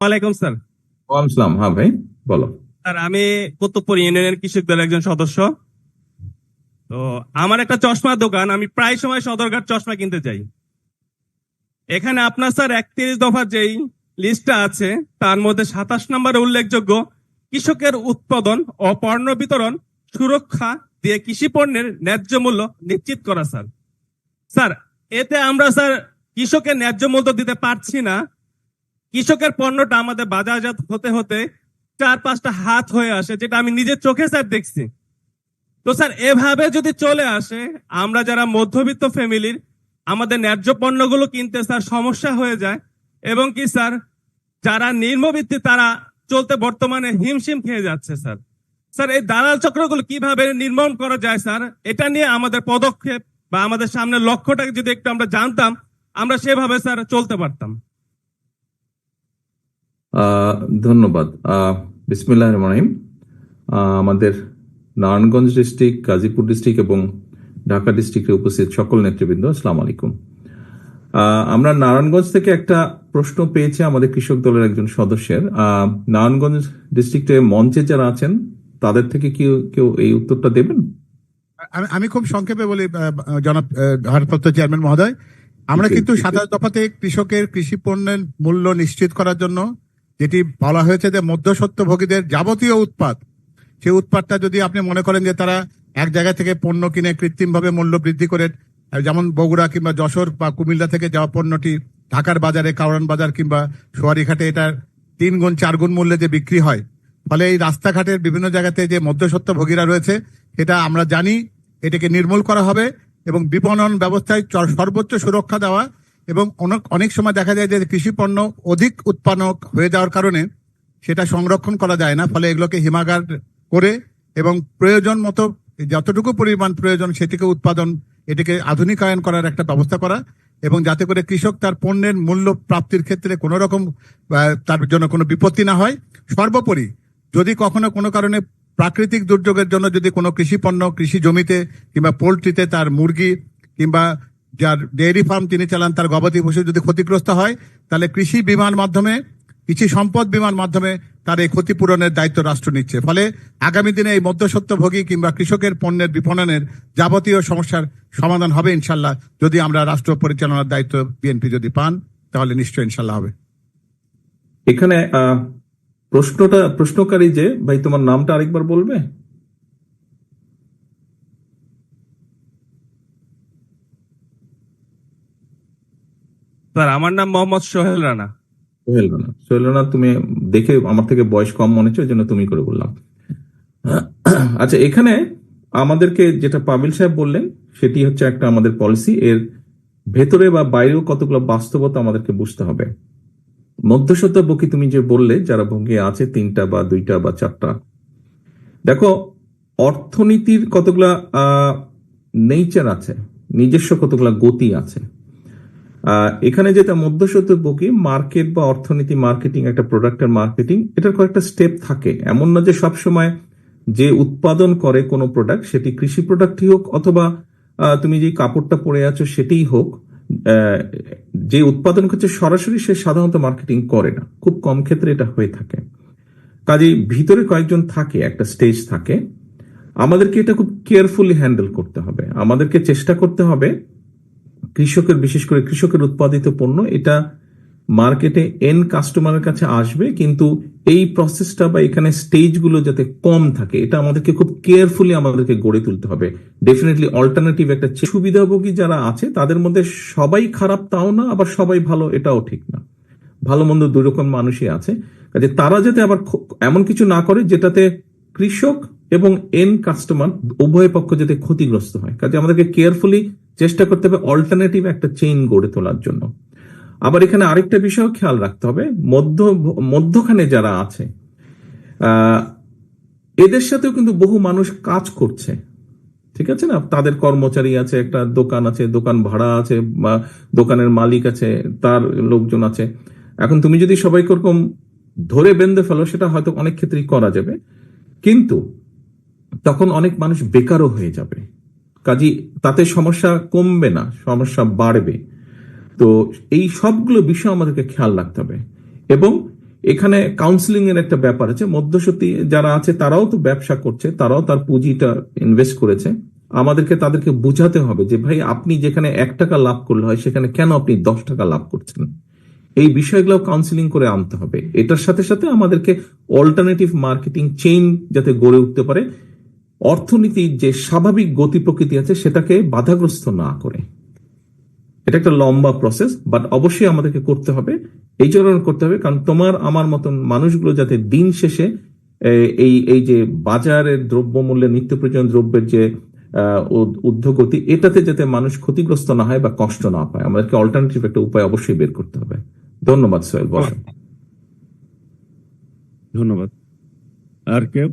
ওয়ালাইকুম স্যার। ওয়ালাইকুম হ্যাঁ ভাই বলো। স্যার আমি কুতুবপুর ইউনিয়নের কৃষক দলের একজন সদস্য। তো আমার একটা চশমার দোকান আমি প্রায় সময় সদরঘাট চশমা কিনতে যাই। এখানে আপনার স্যার একত্রিশ দফার যেই লিস্টটা আছে তার মধ্যে সাতাশ নম্বরে উল্লেখযোগ্য কৃষকের উৎপাদন ও পণ্য বিতরণ সুরক্ষা দিয়ে কৃষি পণ্যের ন্যায্য মূল্য নিশ্চিত করা স্যার। স্যার এতে আমরা স্যার কৃষকের ন্যায্য মূল্য দিতে পারছি না। কৃষকের পণ্যটা আমাদের বাজারজাত হতে হতে চার পাঁচটা হাত হয়ে আসে, যেটা আমি নিজের চোখে স্যার দেখছি। তো স্যার, এভাবে যদি চলে আসে, আমরা যারা মধ্যবিত্ত ফ্যামিলির, আমাদের ন্যায্য পণ্যগুলো কিনতে স্যার সমস্যা হয়ে যায়। এবং কি স্যার, যারা নিম্নবিত্তি, তারা চলতে বর্তমানে হিমশিম খেয়ে যাচ্ছে স্যার। স্যার, এই দালাল চক্রগুলো কীভাবে নির্মূল করা যায় স্যার, এটা নিয়ে আমাদের পদক্ষেপ বা আমাদের সামনের লক্ষ্যটাকে যদি একটু আমরা জানতাম, আমরা সেভাবে স্যার চলতে পারতাম। ধন্যবাদ। বিসমিল্লাহ রহিম। আমাদের নারায়ণগঞ্জ ডিস্ট্রিক্ট গাজীপুর ডিস্ট্রিক্ট এবং ঢাকা ডিস্ট্রিক্টে উপস্থিত সকল নেতৃবৃন্দ আসসালামু আলাইকুম। আমরা নারায়ণগঞ্জ থেকে একটা প্রশ্ন পেয়েছি আমাদের কৃষক দলের একজন সদস্যের। নারায়ণগঞ্জ ডিস্ট্রিক্টে মঞ্চে যারা আছেন তাদের থেকে কি কেউ এই উত্তরটা দেবেন? আমি খুব সংক্ষেপে বলি জনাব ভারপ্রাপ্ত চেয়ারম্যান মহোদয়। আমরা কিন্তু। সাতাশ দফাতে কৃষকের কৃষি পণ্যের মূল্য নিশ্চিত করার জন্য যেটি বলা হয়েছে যে মধ্যস্বত্বভোগীদের যাবতীয় উৎপাদ সেই উৎপাদটা যদি আপনি মনে করেন যে তারা এক জায়গা থেকে পণ্য কিনে কৃত্রিমভাবে মূল্য বৃদ্ধি করে যেমন বগুড়া কিংবা যশোর বা কুমিল্লা থেকে যাওয়া পণ্যটি ঢাকার বাজারে কাউরান বাজার কিংবা সোয়ারিঘাটে এটার তিন গুণ, চার গুণ মূল্যে যে বিক্রি হয়, ফলে এই রাস্তাঘাটের বিভিন্ন জায়গাতে যে মধ্যস্বত্বভোগীরা রয়েছে, সেটা আমরা জানি, এটাকে নির্মূল করা হবে এবং বিপণন ব্যবস্থায় সর্বোচ্চ সুরক্ষা দেওয়া এবং অনেক অনেক সময় দেখা যায় যে কৃষি পণ্য অধিক উৎপাদক হয়ে যাওয়ার কারণে সেটা সংরক্ষণ করা যায় না, ফলে এগুলোকে হিমাগার করে এবং প্রয়োজন মতো যতটুকু পরিমাণ প্রয়োজন সেটিকে উৎপাদন, এটিকে আধুনিকায়ন করার একটা ব্যবস্থা করা এবং যাতে করে কৃষক তার পণ্যের মূল্য প্রাপ্তির ক্ষেত্রে কোনো রকম তার জন্য কোনো বিপত্তি না হয়। সর্বোপরি, যদি কখনো কোনো কারণে প্রাকৃতিক দুর্যোগের জন্য যদি কোনো কৃষি পণ্য, কৃষি জমিতে কিংবা পোলট্রিতে তার মুরগি কিংবা যার ডেয়ারি ফার্ম তিনি চালান, তার গবাদি পশু যদি ক্ষতিগ্রস্ত হয়, তাহলে কৃষি বিমান মাধ্যমে, কৃষি সম্পদ বিমান মাধ্যমে তার এই ক্ষতিপূরণের দায়িত্ব রাষ্ট্র নিচ্ছে। ফলে আগামী দিনে এই মধ্যস্বত্বভোগী কিংবা কৃষকের পণ্যের বিপণনের যাবতীয় সমস্যার সমাধান হবে ইনশাল্লাহ। যদি আমরা রাষ্ট্র পরিচালনার দায়িত্ব বিএনপি যদি পান, তাহলে নিশ্চয় ইনশাল্লাহ হবে। এখানে প্রশ্নটা, প্রশ্নকারী যে, ভাই তোমার নামটা আরেকবার বলবে? স্যার, আমার নাম মোহাম্মদ সোহেল রানা। সোহেল রানা। সোহেল রানা, তুমি দেখে আমার থেকে বয়স কম মনে হচ্ছে ওই জন্য তুমি করে বললাম। আচ্ছা এখানে আমাদেরকে যেটা পাবিল সাহেব বললেন, সেটি হচ্ছে একটা আমাদের পলিসি এর ভেতরে বা বাইরেও কতগুলো বাস্তবতা আমাদেরকে বুঝতে হবে। মধ্যসত্ত্ব বকি তুমি যে বললে, যারা ভঙ্গি আছে, তিনটা বা দুইটা বা চারটা। দেখো, অর্থনীতির কতগুলা নেচার আছে, নিজস্ব কতগুলা গতি আছে। এখানে যেটা মধ্যসত্ত্ব বকি মার্কেট বা অর্থনীতি মার্কেটিং একটা প্রোডাক্টের মার্কেটিং এটার কয়েকটা স্টেপ থাকে। এমন না যে সবসময় যে উৎপাদন করে কোনো প্রোডাক্ট সেটি কৃষি প্রোডাক্টই হোক অথবা তুমি যে কাপড়টা পরে আছো সেটাই হোক যে উৎপাদন করছে সরাসরি সে সাধারণত মার্কেটিং করে না। খুব কম ক্ষেত্রে এটা হয়ে থাকে। কাজেই ভিতরে কয়েকজন থাকে, একটা স্টেজ থাকে। আমাদেরকে এটা খুব কেয়ারফুলি হ্যান্ডেল করতে হবে। আমাদেরকে চেষ্টা করতে হবে কৃষকের, বিশেষ করে কৃষকের উৎপাদিত পণ্য, এটা মার্কেটে এন কাস্টমারের কাছে আসবে, কিন্তু এই প্রসেসটা বা এখানে স্টেজগুলো যাতে কম থাকে, এটা আমাদেরকে খুব কেয়ারফুলি আমাদেরকে গড়ে তুলতে হবে। ডেফিনেটলি অল্টারনেটিভ একটা সুবিধাভোগী যারা আছে, তাদের মধ্যে সবাই খারাপ তাও না, আবার সবাই ভালো, এটাও ঠিক না। ভালো মন্দ দুই রকম মানুষই আছে। কাজে তারা যাতে আবার এমন কিছু না করে, যেটাতে কৃষক এবং এন কাস্টমার উভয় পক্ষ যাতে ক্ষতিগ্রস্ত হয়। কাজে আমাদেরকে কেয়ারফুলি চেষ্টা করতে হবে অল্টারনেটিভ একটা চেইন গড়ে তোলার জন্য। আবার এখানে আরেকটা বিষয় খেয়াল রাখতে হবে, মধ্য, মধ্যখানে যারা আছে এদের সাথেও কিন্তু বহু মানুষ কাজ করছে। ঠিক আছে না? তাদের কর্মচারী আছে, একটা দোকান আছে, দোকান ভাড়া আছে, বা দোকানের মালিক আছে, তার লোকজন আছে। এখন তুমি যদি সবাইকে ওরকম ধরে বেঁধে ফেলো, সেটা হয়তো অনেক ক্ষেত্রেই করা যাবে। কিন্তু তখন অনেক মানুষ বেকারও হয়ে যাবে। কাজী তাতে সমস্যা কমবে না, সমস্যা বাড়বে। তো এই সবগুলো বিষয় আমাদেরকে খেয়াল রাখতে হবে। এবং এখানে কাউন্সিলিং এর একটা ব্যাপার আছে, মধ্যসতী যারা আছে তারাও তো ব্যবসা করছে, তারাও তার পুঁজিটা ইনভেস্ট করেছে। আমাদেরকে তাদেরকে বোঝাতে হবে যে, ভাই, আপনি যেখানে এক টাকা লাভ করলে হয়, সেখানে কেন আপনি দশ টাকা লাভ করছেন? এই বিষয়গুলো কাউন্সিলিং করে আনতে হবে। এটার সাথে সাথে আমাদেরকে অল্টারনেটিভ মার্কেটিং চেইন যাতে গড়ে উঠতে পারে অর্থনীতির যে স্বাভাবিক গতি প্রকৃতি আছে, সেটাকে বাধাগ্রস্ত না করে। এটা একটা লম্বা প্রসেস বাট অবশ্যই আমাদেরকে করতে হবে এই জন্য করতে হবে, কারণ তোমার, আমার মতন মানুষগুলো যাতে দিন শেষে এই এই যে বাজারের দ্রব্যমূল্যের নিত্য প্রয়োজনীয় দ্রব্যের যে ঊর্ধ্বগতি, এটাতে যাতে মানুষ ক্ষতিগ্রস্ত না হয় বা কষ্ট না পায়, আমাদেরকে অল্টারনেটিভ একটা উপায় অবশ্যই বের করতে হবে। ধন্যবাদ সোহেল বলো ধন্যবাদ। আর কেউ?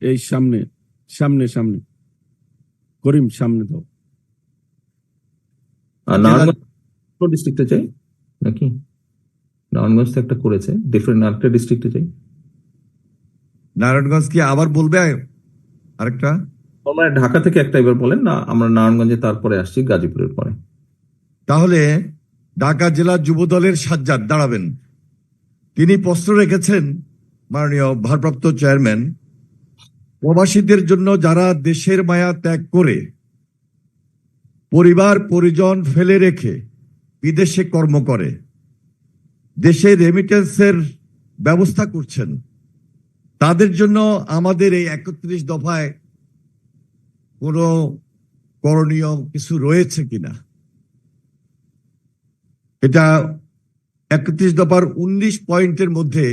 এই সামনে সামনে সামনে। করিম সামনে দাও। আর নারায়ণগঞ্জ ডিস্ট্রিক্টে চাই নাকি? নারায়ণগঞ্জ তো একটা করেছে ডিফারেন্ট আরেকটা ডিস্ট্রিক্টে চাই নারায়ণগঞ্জ কি আবার বলবে আরেকটা? তোমরা ঢাকা থেকে একটা এবার বলেন না আমরা নারায়ণগঞ্জে তারপরে আসছি গাজীপুরের পরে। তাহলে ঢাকা জেলা যুব দলের সাজ্জাদ দাঁড়াবেন। তিনি প্রশ্ন রেখেছেন মাননীয় ভারপ্রাপ্ত চেয়ারম্যান প্রবাসীদের জন্য যারা দেশের মায়া ত্যাগ করে, পরিবার, পরিজন ফেলে রেখে বিদেশে কর্ম করে, দেশে রেমিটেন্সের ব্যবস্থা করছেন, তাদের জন্য আমাদের এই একত্রিশ দফায় কোনো করণীয় কিছু রয়েছে কিনা? এটা একত্রিশ দফার উনিশ পয়েন্টের মধ্যে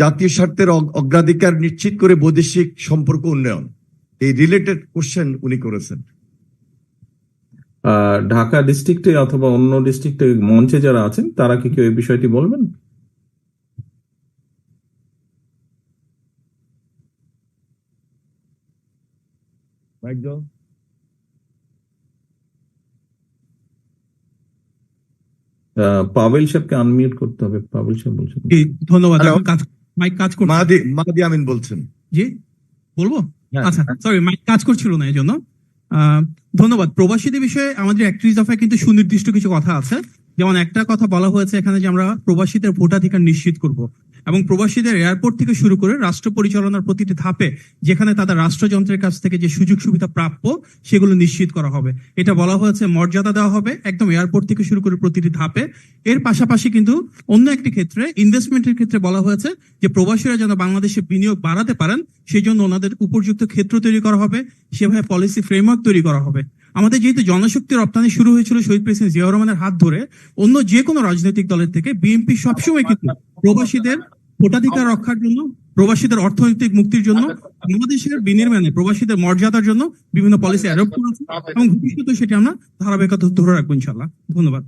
জাতীয় স্বার্থের অগ- অগ্রাধিকার নিশ্চিত করে বৈদেশিক সম্পর্ক উন্নয়ন। এই রিলেটেড কোশ্চেন উনি করেছেন। আহ, ঢাকা ডিস্ট্রিক্টে অথবা অন্য ডিস্ট্রিক্টে মঞ্চে যারা আছেন তারা কি কেউ এই বিষয়টি বলবেন? আহ, পাভেল সাহেবকে আনমিউট করতে হবে। পাবেল সাহেব বলছেন। ধন্যবাদ। মাইক কাজ করছে। মাহাদি মাহাদি আমিন বলছেন। জি বলব? হ্যাঁ। আচ্ছা সরি মাইক কাজ করছিল না এই জন্য আহ, ধন্যবাদ। প্রবাসীদের বিষয়ে আমাদের একত্রিশ দফায় কিন্তু সুনির্দিষ্ট কিছু কথা আছে। যেমন একটা কথা বলা হয়েছে এখানে যে আমরা প্রবাসীদের ভোটাধিকার নিশ্চিত করব। এবং প্রবাসীদের এয়ারপোর্ট থেকে শুরু করে রাষ্ট্র পরিচালনার প্রতিটি ধাপে যেখানে তাদের রাষ্ট্রযন্ত্রের কাছ থেকে যে সুযোগ সুবিধা প্রাপ্য, সেগুলো নিশ্চিত করা হবে। এটা বলা হয়েছে মর্যাদা দেওয়া হবে একদম এয়ারপোর্ট থেকে শুরু করে প্রতিটি ধাপে। এর পাশাপাশি কিন্তু অন্য একটি ক্ষেত্রে ইনভেস্টমেন্টের ক্ষেত্রে বলা হয়েছে যে প্রবাসীরা যেন বাংলাদেশে বিনিয়োগ বাড়াতে পারেন সেই জন্য ওনাদের উপযুক্ত ক্ষেত্র তৈরি করা হবে। সেভাবে পলিসি ফ্রেমওয়ার্ক তৈরি করা হবে। আমাদের যেহেতু জনশক্তি রপ্তানি শুরু হয়েছিল শহীদ প্রেসিডেন্ট জিয়াউর রহমানের হাত ধরে, অন্য যে কোনো রাজনৈতিক দলের থেকে বিএনপি সবসময় কিন্তু প্রবাসীদের ভোটাধিকার রক্ষার জন্য, প্রবাসীদের অর্থনৈতিক মুক্তির জন্য, বাংলাদেশের বিনির্মাণে প্রবাসীদের মর্যাদার জন্য বিভিন্ন পলিসি অ্যাডপ্ট করেছে এবং ভবিষ্যতে সেটি আমরা ধারাবাহিকতা ধরে রাখব ইনশাল্লাহ ধন্যবাদ।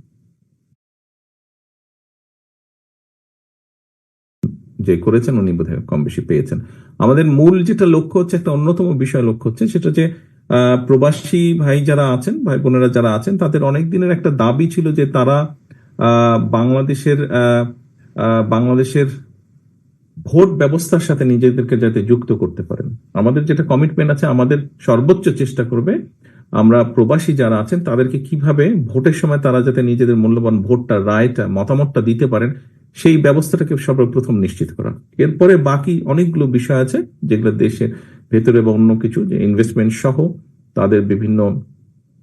যে করেছেন উনি বোধহয় কম বেশি পেয়েছেন। আমাদের মূল যেটা লক্ষ্য হচ্ছে, একটা অন্যতম বিষয় লক্ষ্য হচ্ছে, সেটা যে প্রবাসী ভাই যারা আছেন, ভাই বোনেরা যারা আছেন, তাদের অনেক দিনের একটা দাবি ছিল যে তারা বাংলাদেশের বাংলাদেশের ভোট ব্যবস্থার সাথে নিজেদেরকে যাতে যুক্ত করতে পারেন। আমাদের যেটা কমিটমেন্ট আছে, আমাদের সর্বোচ্চ চেষ্টা করবে আমরা প্রবাসী যারা আছেন, তাদেরকে কীভাবে ভোটের সময় তারা যাতে নিজেদের মূল্যবান ভোটটা, রায়টা, মতামতটা দিতে পারেন, সেই ব্যবস্থাটাকে সর্বপ্রথম নিশ্চিত করা। এরপরে বাকি অনেকগুলো বিষয় আছে, যেগুলো দেশের ভেতরে বা অন্য কিছু যে ইনভেস্টমেন্ট সহ তাদের বিভিন্ন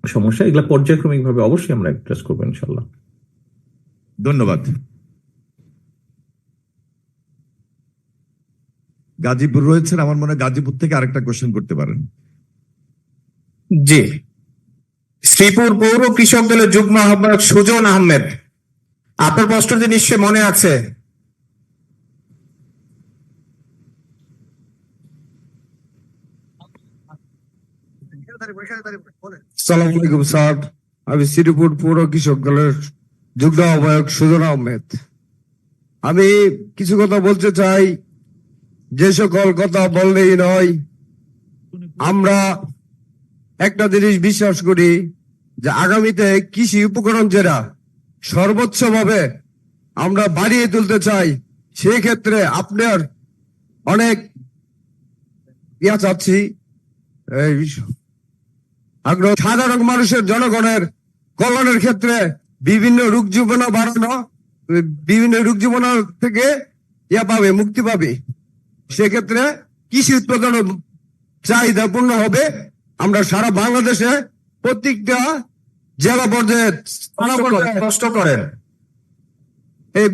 সমস্যা এগুলো পর্যায়ক্রমিক ভাবে অবশ্যই আমরা অ্যাড্রেস করব ইনশাল্লাহ ধন্যবাদ। গাজীপুর রয়েছেন আমার মনে হয় গাজীপুর থেকে আরেকটা কোশ্চেন করতে পারেন। জি। শ্রীপুর পৌর কৃষক দলের যুগ্ম আহ্বায়ক সুজন আহমেদ আপনার প্রশ্নটি নিশ্চয় মনে আছে? সালাম আলাইকুম, স্যার। আমি শ্রীপুর পৌর কৃষক দলের যুগ্ম আহ্বায়ক সুজন আহমেদ। আমি কিছু কথা বলতে চাই। যে সকল কথা বললেই নয়, আমরা একটা জিনিস বিশ্বাস করি যে আগামীতে কৃষি উপকরণ যেটা সর্বোচ্চ ভাবে আমরা বাড়িয়ে তুলতে চাই, সেই ক্ষেত্রে আপনার অনেক ইয়া চাচ্ছি। আগ্রহ সাধারণ মানুষের জনগণের কল্যাণের ক্ষেত্রে বিভিন্ন রোগ জীবনা বাড়ানো বিভিন্ন রোগ জীবনা থেকে ইয়া পাবে মুক্তি পাবে। সেক্ষেত্রে কৃষি উৎপাদন চাহিদা পূর্ণ হবে। আমরা সারা বাংলাদেশে প্রত্যেকটা জেলা পর্যায়ে পর্যায়ে করেন এই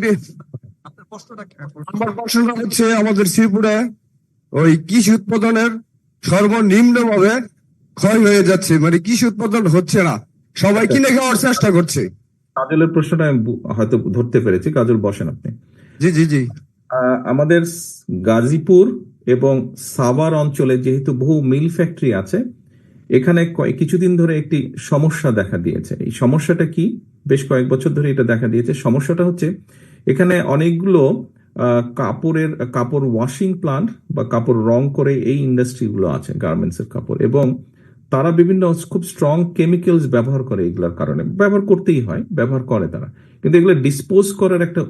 আমার প্রশ্নটা হচ্ছে আমাদের শ্রীপুরে ওই কৃষি উৎপাদনের সর্বনিম্ন ভাবে ক্ষয় হয়ে যাচ্ছে মানে কৃষি উৎপাদন হচ্ছে না। সবাই কিনে খাওয়ার চেষ্টা করছে। কাজলের প্রশ্নটা আমি হয়তো ধরতে পেরেছি। কাজল বসেন আপনি। জি জি জি। আমাদের গাজীপুর এবং সাভার অঞ্চলে যেহেতু বহু মিল ফ্যাক্টরি আছে এখানে কিছুদিন ধরে একটি সমস্যা দেখা দিয়েছে। এই সমস্যাটা কি? বেশ কয়েক বছর ধরে এটা দেখা দিয়েছে। সমস্যাটা হচ্ছে এখানে অনেকগুলো আহ, কাপড়ের কাপড় ওয়াশিং প্লান্ট বা কাপড় রং করে এই ইন্ডাস্ট্রিগুলো আছে গার্মেন্টস এর কাপড়। এবং তারা বিভিন্ন খুব স্ট্রং কেমিক্যালস ব্যবহার করে এগুলোর কারণে। ব্যবহার করতেই হয় ব্যবহার করে তারা। কিন্তু এগুলো ডিসপোজ করার একটা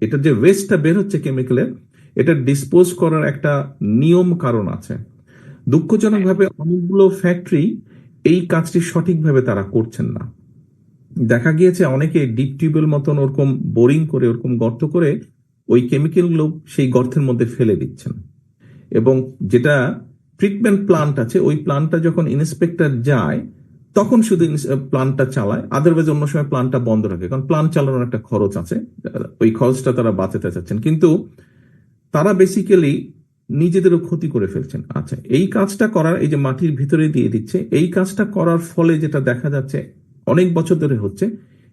এটা যে ওয়েস্টটা বের হচ্ছে কেমিক্যালের এটা ডিসপোজ করার একটা নিয়ম কারণ আছে। দুঃখজনকভাবে অনেকগুলো ফ্যাক্টরি এই কাজটি সঠিকভাবে তারা করছেন না। দেখা গিয়েছে অনেকে ডিপ টিউবের মতন ওরকম বোরিং করে ওরকম গর্ত করে ওই কেমিক্যালগুলো সেই গর্তের মধ্যে ফেলে দিচ্ছেন। এবং যেটা ট্রিটমেন্ট প্লান্ট আছে, ওই প্লান্টটা যখন ইন্সপেক্টর যায়, তখন শুধু প্লান্টটা চালায় আদারওয়াইজ অন্য সময় প্লান্টটা বন্ধ রাখে, কারণ প্লান্ট চালানোর একটা খরচ আছে ওই খরচটা তারা বাঁচাতে চাচ্ছেন। কিন্তু তারা বেসিক্যালি নিজেদেরও ক্ষতি করে ফেলছেন। আচ্ছা এই কাজটা করার, এই যে মাটির ভিতরে দিয়ে দিচ্ছে, এই কাজটা করার ফলে যেটা দেখা যাচ্ছে, অনেক বছর ধরে হচ্ছে,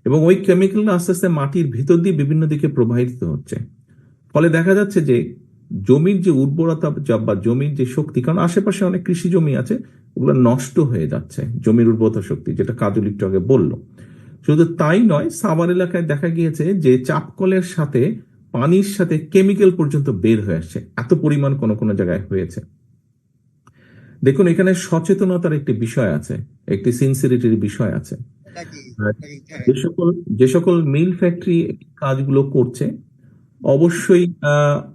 এবং ওই কেমিক্যাল আস্তে আস্তে মাটির ভিতর দিয়ে বিভিন্ন দিকে প্রবাহিত হচ্ছে। ফলে দেখা যাচ্ছে যে জমির যে উর্বরতা বা জমির যে শক্তি কারণ আশেপাশে অনেক কৃষি জমি আছে ওগুলো নষ্ট হয়ে যাচ্ছে জমির উর্বরতা শক্তি যেটা কাজল একটু আগে বলল। শুধু তাই নয় সাভার এলাকায় দেখা গিয়েছে যে চাপকলের সাথে পানির সাথে কেমিক্যাল পর্যন্ত বের হয়ে আসছে। এত পরিমাণ কোন কোন জায়গায় হয়েছে। দেখুন এখানে সচেতনতার একটি বিষয় আছে একটি সিনসিরিটির বিষয় আছে। যে সকল যে সকল মিল ফ্যাক্টরি কাজগুলো করছে অবশ্যই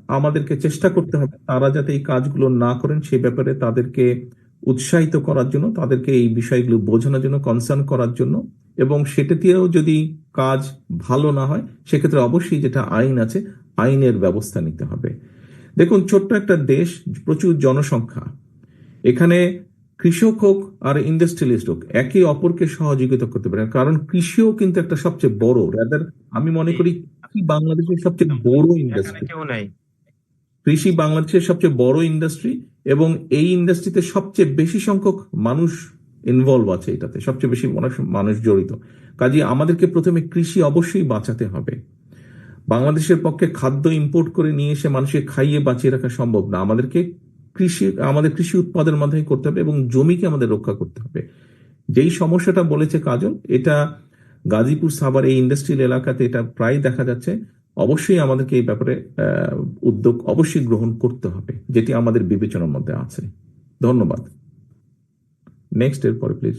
আমাদেরকে চেষ্টা করতে হবে তারা যাতে এই কাজগুলো না করেন সেই ব্যাপারে তাদেরকে উৎসাহিত করার জন্য, তাদেরকে এই বিষয়গুলো বোঝানোর জন্য কনসার্ন করার জন্য এবং সেটা দিয়েও যদি কাজ ভালো না হয়, সেক্ষেত্রে অবশ্যই যেটা আইন আছে, আইনের ব্যবস্থা নিতে হবে। দেখুন, ছোট্ট একটা দেশ, প্রচুর জনসংখ্যা। এখানে কৃষক হোক আর ইন্ডাস্ট্রিয়ালিস্ট হোক, একে অপরকে সহযোগিতা করতে পারে কারণ কৃষিও কিন্তু একটা সবচেয়ে বড় আমি মনে করি কৃষি বাংলাদেশের সবচেয়ে বড় ইন্ডাস্ট্রি কেউ নাই। কৃষি বাংলাদেশের সবচেয়ে বড় ইন্ডাস্ট্রি এবং এই ইন্ডাস্ট্রিতে সবচেয়ে বেশি সংখ্যক মানুষ ইনভলভ আছে এটাতে সবচেয়ে বেশি অনেক মানুষ জড়িত। কাজে আমাদেরকে প্রথমে কৃষি অবশ্যই বাঁচাতে হবে। বাংলাদেশের পক্ষে খাদ্য ইম্পোর্ট করে নিয়ে এসে মানুষকে খাইয়ে বাঁচিয়ে রাখা সম্ভব না। আমাদেরকে কৃষি আমাদের কৃষি উৎপাদনের মাধ্যমে করতে হবে এবং জমিকে আমাদের রক্ষা করতে হবে। যেই সমস্যাটা বলেছে কাজল এটা গাজীপুর সাভার এই ইন্ডাস্ট্রিয়াল এলাকাতে এটা প্রায় দেখা যাচ্ছে। অবশ্যই আমাদেরকে এই ব্যাপারে উদ্যোগ অবশ্যই গ্রহণ করতে হবে, যেটি আমাদের বিবেচনার মধ্যে আছে। ধন্যবাদ। নেক্সট এর পরে প্লিজ